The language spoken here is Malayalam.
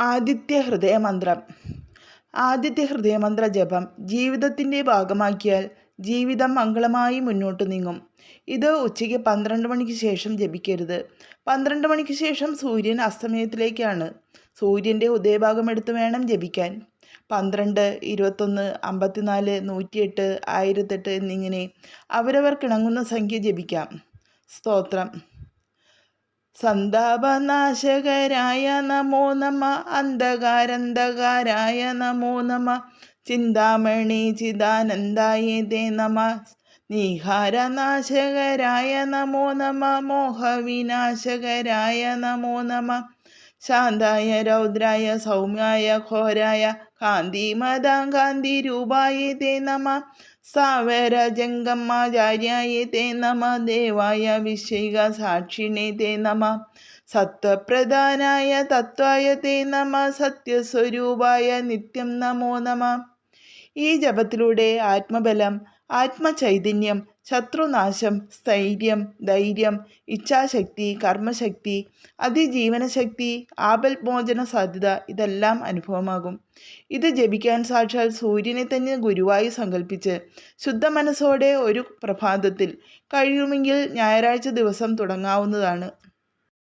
ആദിത്യ ഹൃദയമന്ത്രം. ആദിത്യ ഹൃദയമന്ത്ര ജപം ജീവിതത്തിന്റെ ഭാഗമാക്കിയാൽ ജീവിതം മംഗളമായി മുന്നോട്ട് നീങ്ങും. ഇത് ഉച്ചയ്ക്ക് പന്ത്രണ്ട് മണിക്ക് ശേഷം ജപിക്കരുത്. പന്ത്രണ്ട് മണിക്ക് ശേഷം സൂര്യൻ അസ്തമയത്തിലേക്കാണ്. സൂര്യന്റെ ഉദയഭാഗം എടുത്ത് വേണം ജപിക്കാൻ. പന്ത്രണ്ട് ഇരുപത്തൊന്ന് അമ്പത്തിനാല് നൂറ്റിയെട്ട് ആയിരത്തെട്ട് എന്നിങ്ങനെ അവരവർക്കിണങ്ങുന്ന സംഖ്യ ജപിക്കാം. സ്തോത്രം. സന്താപനാശകരായ നമോ നമ അന്ധകാരന്ധകാരായ നമോ നമ ചിന്താമണി ചിദാനന്ദായ ദേ നമ നീഹാരനാശകരായ നമോ നമ മോഹവിനാശകരായ നമോ നമ ശാന്തായ രൗദ്രായ സൗമ്യായ ഘോരായ കാന്തിമതാം കാന്തിരൂപായ തേ നമ സാവരജംഗമാചാര്യായ തേ നമ ദേവായ വിശൈക സാക്ഷിണേ തേ നമ സത്വപ്രധാനായ തത്വായ തേ നമ സത്യസ്വരൂപായ നിത്യം നമോ നമ. ഈ ജപത്തിലൂടെ ആത്മബലം ആത്മചൈതന്യം ശത്രുനാശം സ്ഥൈര്യം ധൈര്യം ഇച്ഛാശക്തി കർമ്മശക്തി അതിജീവനശക്തി ആപൽമോചന സാധ്യത ഇതെല്ലാം അനുഭവമാകും. ഇത് ജപിക്കാൻ സാക്ഷാൽ സൂര്യനെ തന്നെ ഗുരുവായി സങ്കല്പിച്ച് ശുദ്ധ മനസ്സോടെ ഒരു പ്രഭാതത്തിൽ കഴിയുമെങ്കിൽ ഞായറാഴ്ച ദിവസം തുടങ്ങാവുന്നതാണ്.